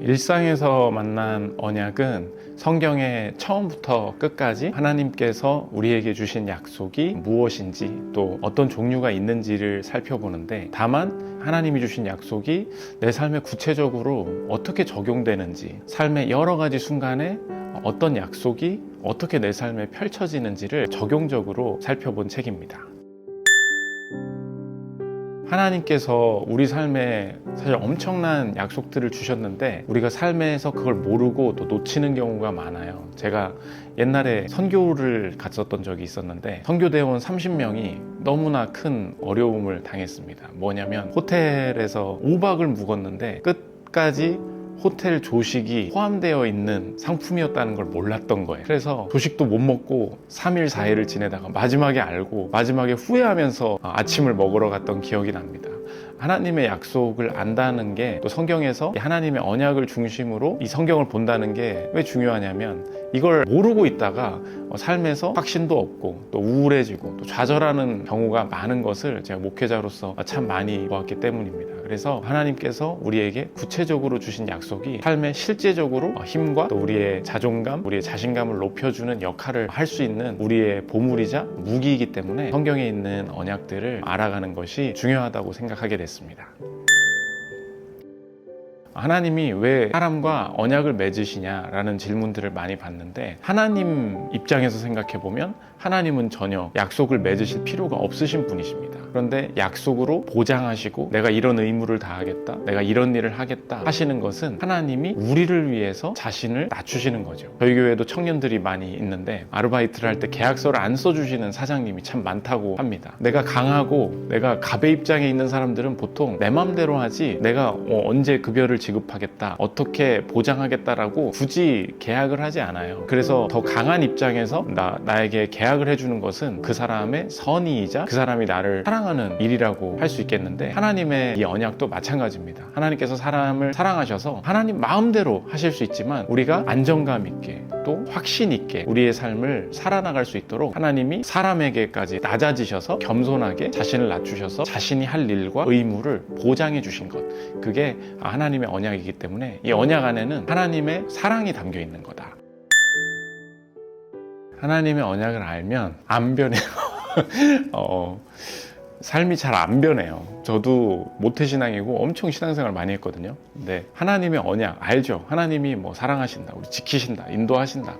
일상에서 만난 언약은 성경의 처음부터 끝까지 하나님께서 우리에게 주신 약속이 무엇인지 또 어떤 종류가 있는지를 살펴보는데 다만 하나님이 주신 약속이 내 삶에 구체적으로 어떻게 적용되는지 삶의 여러 가지 순간에 어떤 약속이 어떻게 내 삶에 펼쳐지는지를 적용적으로 살펴본 책입니다. 하나님께서 우리 삶에 사실 엄청난 약속들을 주셨는데 우리가 삶에서 그걸 모르고 또 놓치는 경우가 많아요. 제가 옛날에 선교를 갔었던 적이 있었는데 선교대원 30명이 너무나 큰 어려움을 당했습니다. 뭐냐면 호텔에서 5박을 묵었는데 끝까지 호텔 조식이 포함되어 있는 상품이었다는 걸 몰랐던 거예요. 그래서 조식도 못 먹고 3일, 4일을 지내다가 마지막에 알고 마지막에 후회하면서 아침을 먹으러 갔던 기억이 납니다. 하나님의 약속을 안다는 게 또 성경에서 하나님의 언약을 중심으로 이 성경을 본다는 게 왜 중요하냐면 이걸 모르고 있다가 삶에서 확신도 없고 또 우울해지고 또 좌절하는 경우가 많은 것을 제가 목회자로서 참 많이 보았기 때문입니다. 그래서 하나님께서 우리에게 구체적으로 주신 약속이 삶에 실제적으로 힘과 또 우리의 자존감, 우리의 자신감을 높여주는 역할을 할 수 있는 우리의 보물이자 무기이기 때문에 성경에 있는 언약들을 알아가는 것이 중요하다고 생각하게 됐습니다. 하나님이 왜 사람과 언약을 맺으시냐라는 질문들을 많이 받는데 하나님 입장에서 생각해 보면 하나님은 전혀 약속을 맺으실 필요가 없으신 분이십니다. 그런데 약속으로 보장하시고 내가 이런 의무를 다하겠다, 내가 이런 일을 하겠다 하시는 것은 하나님이 우리를 위해서 자신을 낮추시는 거죠. 저희 교회도 청년들이 많이 있는데 아르바이트를 할 때 계약서를 안 써주시는 사장님이 참 많다고 합니다. 내가 강하고 내가 갑의 입장에 있는 사람들은 보통 내 맘대로 하지 내가 어, 언제 급여를 지급하겠다, 어떻게 보장하겠다라고 굳이 계약을 하지 않아요. 그래서 더 강한 입장에서 나, 나에게 계약을 해주는 것은 그 사람의 선의이자 그 사람이 나를 사랑 하는 일이라고 할 수 있겠는데 하나님의 이 언약도 마찬가지입니다. 하나님께서 사람을 사랑하셔서 하나님 마음대로 하실 수 있지만 우리가 안정감 있게 또 확신 있게 우리의 삶을 살아나갈 수 있도록 하나님이 사람에게까지 낮아지셔서 겸손하게 자신을 낮추셔서 자신이 할 일과 의무를 보장해 주신 것. 그게 하나님의 언약이기 때문에 이 언약 안에는 하나님의 사랑이 담겨 있는 거다. 하나님의 언약을 알면 안 변해요. 어, 삶이 잘 안 변해요. 저도 모태신앙이고 엄청 신앙생활 많이 했거든요. 근데 하나님의 언약 알죠? 하나님이 뭐 사랑하신다, 우리 지키신다, 인도하신다.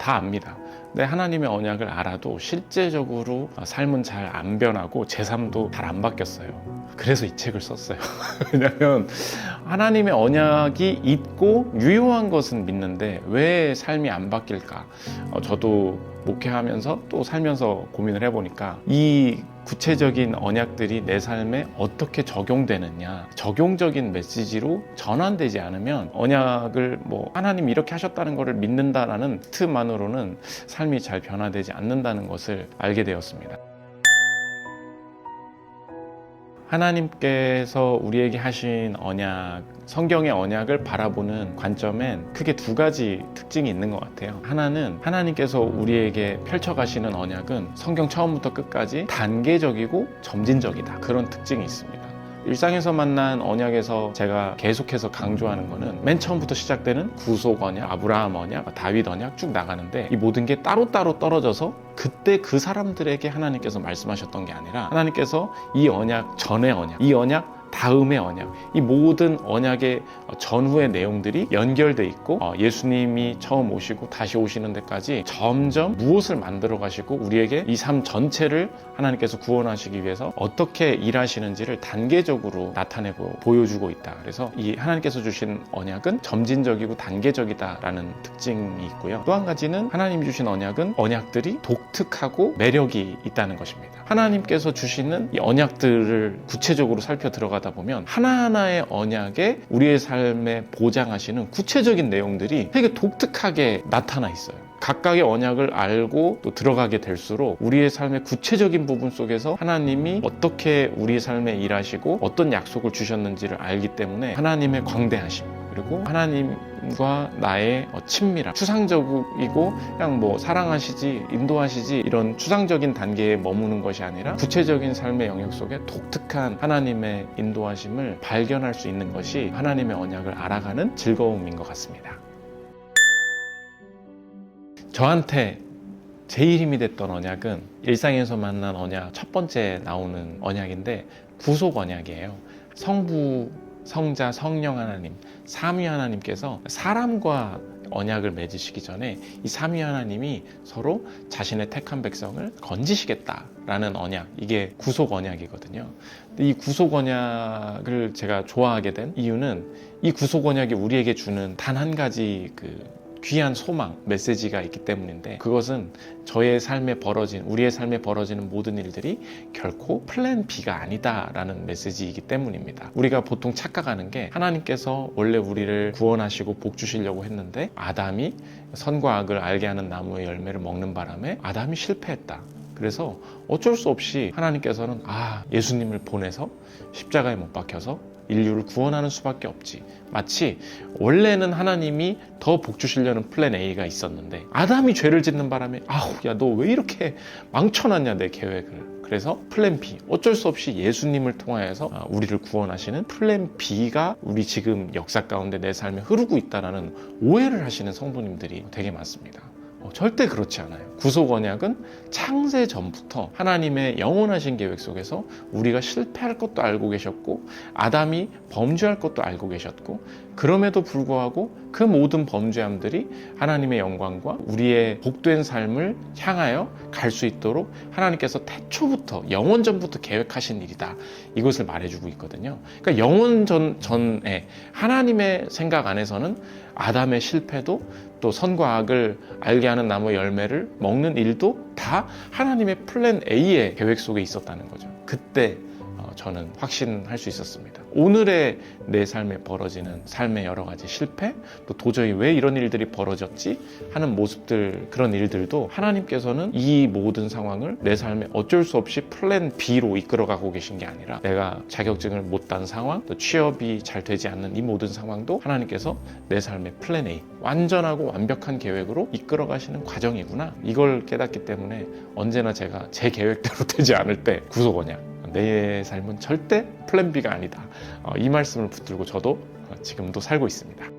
다 압니다. 근데 하나님의 언약을 알아도 실제적으로 삶은 잘 안 변하고 제 삶도 잘 안 바뀌었어요. 그래서 이 책을 썼어요. 왜냐면 하나님의 언약이 있고 유효한 것은 믿는데 왜 삶이 안 바뀔까? 어, 저도 목회하면서 또 살면서 고민을 해보니까 이 구체적인 언약들이 내 삶에 어떻게 적용되느냐 적용적인 메시지로 전환되지 않으면 언약을 뭐 하나님 이렇게 하셨다는 것을 믿는다라는 틀만으로는 삶이 잘 변화되지 않는다는 것을 알게 되었습니다. 하나님께서 우리에게 하신 언약, 성경의 언약을 바라보는 관점엔 크게 두 가지 특징이 있는 것 같아요. 하나는 하나님께서 우리에게 펼쳐가시는 언약은 성경 처음부터 끝까지 단계적이고 점진적이다. 그런 특징이 있습니다. 일상에서 만난 언약에서 제가 계속해서 강조하는 거는 맨 처음부터 시작되는 구속 언약, 아브라함 언약, 다윗 언약 쭉 나가는데 이 모든 게 따로따로 떨어져서 그때 그 사람들에게 하나님께서 말씀하셨던 게 아니라 하나님께서 이 언약 전의 언약, 이 언약 다음의 언약, 이 모든 언약의 전후의 내용들이 연결돼 있고 어, 예수님이 처음 오시고 다시 오시는 데까지 점점 무엇을 만들어 가시고 우리에게 이 삶 전체를 하나님께서 구원하시기 위해서 어떻게 일하시는지를 단계적으로 나타내고 보여주고 있다. 그래서 이 하나님께서 주신 언약은 점진적이고 단계적이다라는 특징이 있고요. 또 한 가지는 하나님 주신 언약은 언약들이 독특하고 매력이 있다는 것입니다. 하나님께서 주시는 이 언약들을 구체적으로 살펴 들어가 다 보면 하나하나의 언약에 우리의 삶에 보장하시는 구체적인 내용들이 되게 독특하게 나타나 있어요. 각각의 언약을 알고 또 들어가게 될수록 우리의 삶의 구체적인 부분 속에서 하나님이 어떻게 우리의 삶에 일하시고 어떤 약속을 주셨는지를 알기 때문에 하나님의 광대하심 그리고 하나님과 나의 어, 친밀함, 추상적이고 그냥 뭐 사랑하시지, 인도하시지 이런 추상적인 단계에 머무는 것이 아니라 구체적인 삶의 영역 속에 독특한 하나님의 인도하심을 발견할 수 있는 것이 하나님의 언약을 알아가는 즐거움인 것 같습니다. 저한테 제일 힘이 됐던 언약은 일상에서 만난 언약 첫 번째 나오는 언약인데 구속 언약이에요. 성부, 성자, 성령 하나님, 삼위 하나님께서 사람과 언약을 맺으시기 전에 이 삼위 하나님이 서로 자신의 택한 백성을 건지시겠다라는 언약, 이게 구속 언약이거든요. 이 구속 언약을 제가 좋아하게 된 이유는 이 구속 언약이 우리에게 주는 단 한 가지 그 귀한 소망, 메시지가 있기 때문인데 그것은 저의 삶에 벌어진, 우리의 삶에 벌어지는 모든 일들이 결코 플랜 B가 아니다라는 메시지이기 때문입니다. 우리가 보통 착각하는 게 하나님께서 원래 우리를 구원하시고 복 주시려고 했는데 아담이 선과 악을 알게 하는 나무의 열매를 먹는 바람에 아담이 실패했다. 그래서 어쩔 수 없이 하나님께서는 아, 예수님을 보내서 십자가에 못 박혀서 인류를 구원하는 수밖에 없지. 마치 원래는 하나님이 더 복 주시려는 플랜 A가 있었는데 아담이 죄를 짓는 바람에 아우 야 너 왜 이렇게 망쳐놨냐 내 계획을. 그래서 플랜 B 어쩔 수 없이 예수님을 통하여서 아, 우리를 구원하시는 플랜 B가 우리 지금 역사 가운데 내 삶에 흐르고 있다라는 오해를 하시는 성도님들이 되게 많습니다. 어, 절대 그렇지 않아요. 구속 언약은 창세 전부터 하나님의 영원하신 계획 속에서 우리가 실패할 것도 알고 계셨고 아담이 범죄할 것도 알고 계셨고 그럼에도 불구하고 그 모든 범죄함들이 하나님의 영광과 우리의 복된 삶을 향하여 갈 수 있도록 하나님께서 태초부터 영원 전부터 계획하신 일이다. 이것을 말해주고 있거든요. 그러니까 영원 전 전에 하나님의 생각 안에서는 아담의 실패도 또 선과 악을 알게 하는 나무의 열매를 먹는 일도 다 하나님의 플랜 A의 계획 속에 있었다는 거죠. 그때 어, 저는 확신할 수 있었습니다. 오늘의 내 삶에 벌어지는 삶의 여러 가지 실패, 또 도저히 왜 이런 일들이 벌어졌지 하는 모습들, 그런 일들도 하나님께서는 이 모든 상황을 내 삶에 어쩔 수 없이 플랜 B로 이끌어가고 계신 게 아니라 내가 자격증을 못 딴 상황, 또 취업이 잘 되지 않는 이 모든 상황도 하나님께서 내 삶의 플랜 A, 완전하고 완벽한 계획으로 이끌어 가시는 과정이구나. 이걸 깨닫기 때문에 언제나 제가 제 계획대로 되지 않을 때 구속 언약. 내 삶은 절대 플랜 B가 아니다. 어, 이 말씀을 붙들고 저도 어, 지금도 살고 있습니다.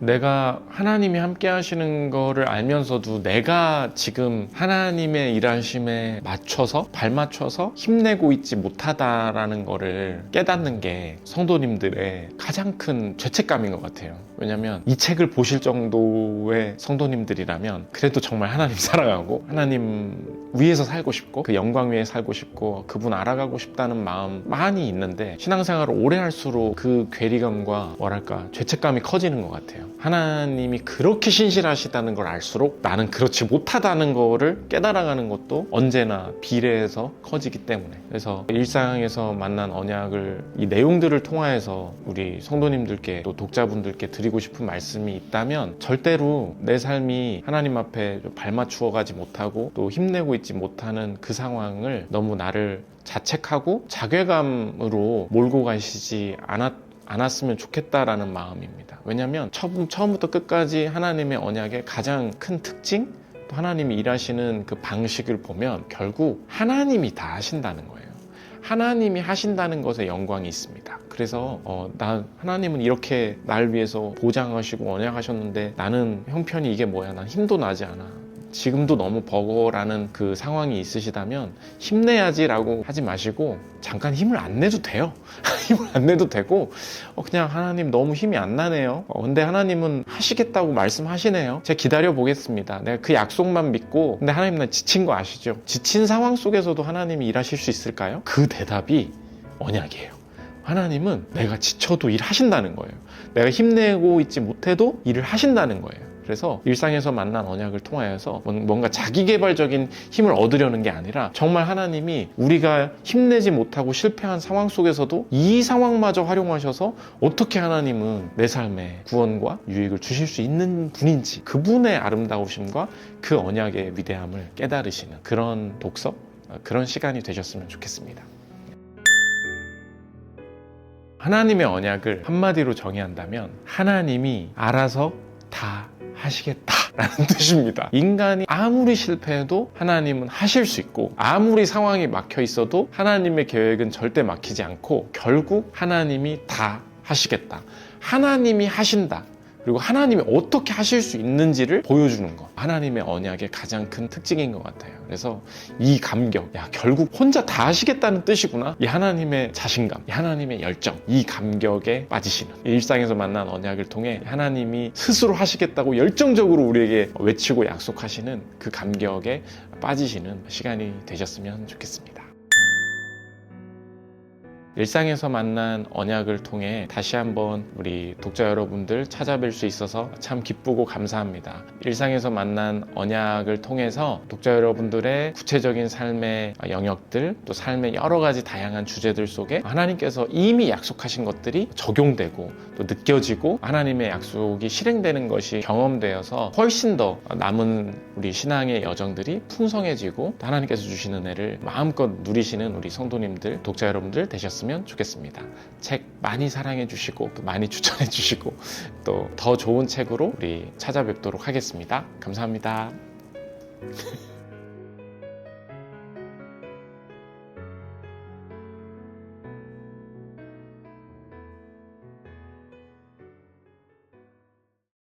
내가 하나님이 함께 하시는 거를 알면서도 내가 지금 하나님의 일하심에 맞춰서 발맞춰서 힘내고 있지 못하다라는 거를 깨닫는 게 성도님들의 가장 큰 죄책감인 것 같아요. 왜냐면 이 책을 보실 정도의 성도님들이라면 그래도 정말 하나님 사랑하고 하나님 위에서 살고 싶고 그 영광 위에 살고 싶고 그분 알아가고 싶다는 마음 많이 있는데 신앙생활을 오래 할수록 그 괴리감과 뭐랄까 죄책감이 커지는 것 같아요. 하나님이 그렇게 신실하시다는 걸 알수록 나는 그렇지 못하다는 거를 깨달아가는 것도 언제나 비례해서 커지기 때문에. 그래서 일상에서 만난 언약을 이 내용들을 통하여서 우리 성도님들께 또 독자분들께 드리고 싶은 말씀이 있다면 절대로 내 삶이 하나님 앞에 발맞추어 가지 못하고 또 힘내고 있지 못하는 그 상황을 너무 나를 자책하고 자괴감으로 몰고 가시지 않았 않았으면 좋겠다라는 마음입니다. 왜냐하면 처음, 처음부터 끝까지 하나님의 언약의 가장 큰 특징, 또 하나님이 일하시는 그 방식을 보면 결국 하나님이 다 하신다는 거예요. 하나님이 하신다는 것에 영광이 있습니다. 그래서 어, 나 하나님은 이렇게 날 위해서 보장하시고 언약하셨는데 나는 형편이 이게 뭐야? 난 힘도 나지 않아. 지금도 너무 버거라는 그 상황이 있으시다면 힘내야지라고 하지 마시고 잠깐 힘을 안 내도 돼요. 힘을 안 내도 되고 어, 그냥 하나님 너무 힘이 안 나네요. 어, 근데 하나님은 하시겠다고 말씀하시네요. 제가 기다려 보겠습니다. 내가 그 약속만 믿고 근데 하나님 나 지친 거 아시죠? 지친 상황 속에서도 하나님이 일하실 수 있을까요? 그 대답이 언약이에요. 하나님은 내가 지쳐도 일하신다는 거예요. 내가 힘내고 있지 못해도 일을 하신다는 거예요. 그래서 일상에서 만난 언약을 통하여서 뭔가 자기 개발적인 힘을 얻으려는 게 아니라 정말 하나님이 우리가 힘내지 못하고 실패한 상황 속에서도 이 상황마저 활용하셔서 어떻게 하나님은 내 삶에 구원과 유익을 주실 수 있는 분인지 그분의 아름다우심과 그 언약의 위대함을 깨달으시는 그런 독서, 그런 시간이 되셨으면 좋겠습니다. 하나님의 언약을 한마디로 정의한다면 하나님이 알아서 다 하시겠다라는 뜻입니다. 인간이 아무리 실패해도 하나님은 하실 수 있고 아무리 상황이 막혀 있어도 하나님의 계획은 절대 막히지 않고 결국 하나님이 다 하시겠다. 하나님이 하신다. 그리고 하나님이 어떻게 하실 수 있는지를 보여주는 것. 하나님의 언약의 가장 큰 특징인 것 같아요. 그래서 이 감격, 야, 결국 혼자 다 하시겠다는 뜻이구나. 이 하나님의 자신감, 이 하나님의 열정, 이 감격에 빠지시는 일상에서 만난 언약을 통해 하나님이 스스로 하시겠다고 열정적으로 우리에게 외치고 약속하시는 그 감격에 빠지시는 시간이 되셨으면 좋겠습니다. 일상에서 만난 언약을 통해 다시 한번 우리 독자 여러분들 찾아뵐 수 있어서 참 기쁘고 감사합니다. 일상에서 만난 언약을 통해서 독자 여러분들의 구체적인 삶의 영역들 또 삶의 여러 가지 다양한 주제들 속에 하나님께서 이미 약속하신 것들이 적용되고 또 느껴지고 하나님의 약속이 실행되는 것이 경험되어서 훨씬 더 남은 우리 신앙의 여정들이 풍성해지고 또 하나님께서 주시는 은혜를 마음껏 누리시는 우리 성도님들, 독자 여러분들 되 셨으면 좋겠습니다. 책 많이 사랑해 주시고 또 많이 추천해 주시고 또 더 좋은 책으로 우리 찾아뵙도록 하겠습니다. 감사합니다.